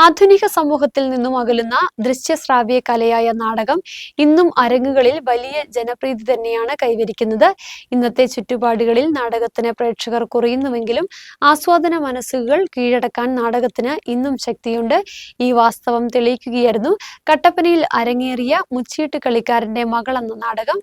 ആധുനിക സമൂഹത്തിൽ നിന്നും അകലുന്ന ദൃശ്യശ്രാവ്യ കലയായ നാടകം ഇന്നും അരങ്ങുകളിൽ വലിയ ജനപ്രീതി തന്നെയാണ് കൈവരിക്കുന്നത്. ഇന്നത്തെ ചുറ്റുപാടുകളിൽ നാടകത്തിന് പ്രേക്ഷകർ കുറയുന്നുവെങ്കിലും ആസ്വാദന മനസ്സുകൾ കീഴടക്കാൻ നാടകത്തിന് ഇന്നും ശക്തിയുണ്ട്. ഈ വാസ്തവം തെളിയിക്കുകയായിരുന്നു. കട്ടപ്പനയിൽ അരങ്ങേറിയ മുച്ചീട്ട് കളിക്കാരന്റെ മകൾ എന്ന നാടകം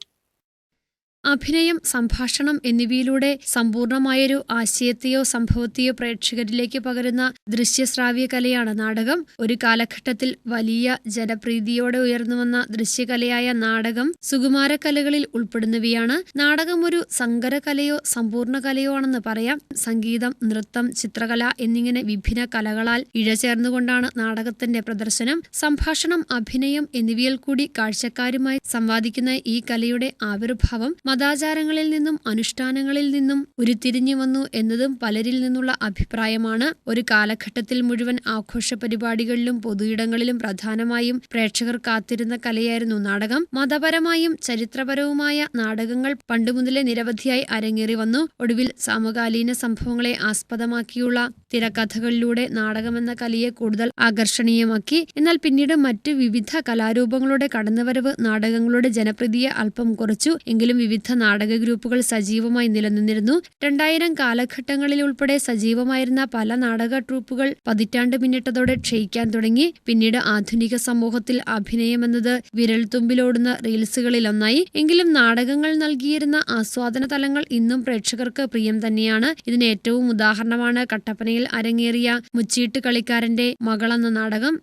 അഭിനയം സംഭാഷണം എന്നിവയിലൂടെ സമ്പൂർണമായൊരു ആശയത്തെയോ സംഭവത്തെയോ പ്രേക്ഷകരിലേക്ക് പകരുന്ന ദൃശ്യശ്രാവ്യ കലയാണ് നാടകം. ഒരു കാലഘട്ടത്തിൽ വലിയ ജനപ്രീതിയോടെ ഉയർന്നുവന്ന ദൃശ്യകലയായ നാടകം സുകുമാരകലകളിൽ ഉൾപ്പെടുന്നവയാണ്. നാടകം ഒരു സങ്കരകലയോ സമ്പൂർണ കലയോ ആണെന്ന് പറയാം. സംഗീതം നൃത്തം ചിത്രകല എന്നിങ്ങനെ വിഭിന്ന കലകളാൽ ഇഴചേർന്നുകൊണ്ടാണ് നാടകത്തിന്റെ പ്രദർശനം. സംഭാഷണം അഭിനയം എന്നിവയിൽ കൂടി കാഴ്ചക്കാരുമായി സംവാദിക്കുന്ന ഈ കലയുടെ ആവിർഭാവം മതാചാരങ്ങളിൽ നിന്നും അനുഷ്ഠാനങ്ങളിൽ നിന്നും ഉരുത്തിരിഞ്ഞു വന്നു എന്നതും പലരിൽ നിന്നുള്ള അഭിപ്രായമാണ്. ഒരു കാലഘട്ടത്തിൽ മുഴുവൻ ആഘോഷ പരിപാടികളിലും പൊതുയിടങ്ങളിലും പ്രധാനമായും പ്രേക്ഷകർ കാത്തിരുന്ന കലയായിരുന്നു നാടകം. മതപരമായും ചരിത്രപരവുമായ നാടകങ്ങൾ പണ്ടുമുതലേ നിരവധിയായി അരങ്ങേറി വന്നു. ഒടുവിൽ സമകാലീന സംഭവങ്ങളെ ആസ്പദമാക്കിയുള്ള തിരക്കഥകളിലൂടെ നാടകമെന്ന കലയെ കൂടുതൽ ആകർഷണീയമാക്കി. എന്നാൽ പിന്നീട് മറ്റ് വിവിധ കലാരൂപങ്ങളുടെ കടന്നുവരവ് നാടകങ്ങളുടെ ജനപ്രീതിയെ അല്പം കുറച്ചു. എങ്കിലും വിവിധ നാടക ഗ്രൂപ്പുകൾ സജീവമായി നിലനിന്നിരുന്നു. രണ്ടായിരം കാലഘട്ടങ്ങളിൽ ഉൾപ്പെടെ സജീവമായിരുന്ന പല നാടക ട്രൂപ്പുകൾ പതിറ്റാണ്ട് പിന്നിട്ടതോടെ ക്ഷയിക്കാൻ തുടങ്ങി. പിന്നീട് ആധുനിക സമൂഹത്തിൽ അഭിനയമെന്നത് വിരൽത്തുമ്പിലോടുന്ന റീൽസുകളിലൊന്നായി. എങ്കിലും നാടകങ്ങൾ നൽകിയിരുന്ന ആസ്വാദന തലങ്ങൾ ഇന്നും പ്രേക്ഷകർക്ക് പ്രിയം തന്നെയാണ്. ഇതിന് ഏറ്റവും ഉദാഹരണമാണ് കട്ടപ്പനയിൽ അരങ്ങേറിയ മുച്ചീട്ട് കളിക്കാരന്റെ മകളെന്ന നാടകം.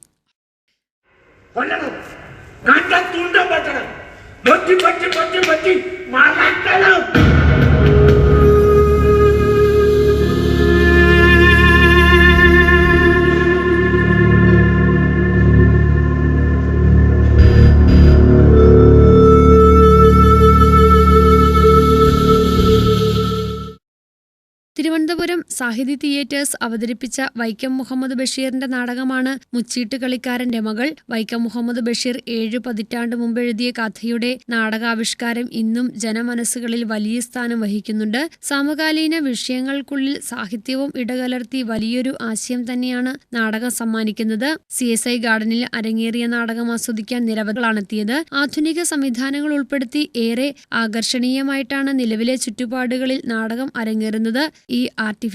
കൊല്ലണം. സാഹിതി തിയേറ്റേഴ്സ് അവതരിപ്പിച്ച വൈക്കം മുഹമ്മദ് ബഷീറിന്റെ നാടകമാണ് മുച്ചീട്ട് കളിക്കാരന്റെ മകൾ. വൈക്കം മുഹമ്മദ് ബഷീർ ഏഴു പതിറ്റാണ്ട് മുമ്പ് എഴുതിയ കഥയുടെ നാടകാവിഷ്കാരം ഇന്നും ജനമനസ്സുകളിൽ വലിയ സ്ഥാനം വഹിക്കുന്നുണ്ട്. സമകാലീന വിഷയങ്ങൾക്കുള്ളിൽ സാഹിത്യവും ഇടകലർത്തി വലിയൊരു ആശയം തന്നെയാണ് നാടകം സമ്മാനിക്കുന്നത്. സി എസ് ഐ ഗാർഡനിൽ അരങ്ങേറിയ നാടകം ആസ്വദിക്കാൻ നിരവധികളാണെത്തിയത്. ആധുനിക സംവിധാനങ്ങൾ ഉൾപ്പെടുത്തി ഏറെ ആകർഷണീയമായിട്ടാണ് നിലവിലെ ചുറ്റുപാടുകളിൽ നാടകം അരങ്ങേറുന്നത്. ഈ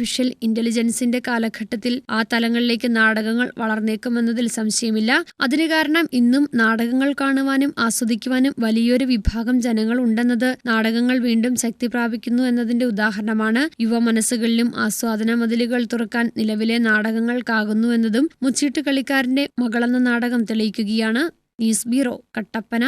ആർട്ടിഫിഷ്യൽ ഇന്റലിജൻസിന്റെ കാലഘട്ടത്തിൽ ആ തലങ്ങളിലേക്ക് നാടകങ്ങൾ വളർന്നേക്കുമെന്നതിൽ സംശയമില്ല. അതിന് കാരണം ഇന്നും നാടകങ്ങൾ കാണുവാനും ആസ്വദിക്കുവാനും വലിയൊരു വിഭാഗം ജനങ്ങൾ ഉണ്ടെന്നത് നാടകങ്ങൾ വീണ്ടും ശക്തി പ്രാപിക്കുന്നു എന്നതിന്റെ ഉദാഹരണമാണ്. യുവ മനസ്സുകളിലും ആസ്വാദന മതിലുകൾ തുറക്കാൻ നിലവിലെ നാടകങ്ങൾക്കാകുന്നു എന്നതും മുച്ചീട്ട് കളിക്കാരന്റെ മകളെന്ന നാടകം തെളിയിക്കുകയാണ്. News bureau Kattappana.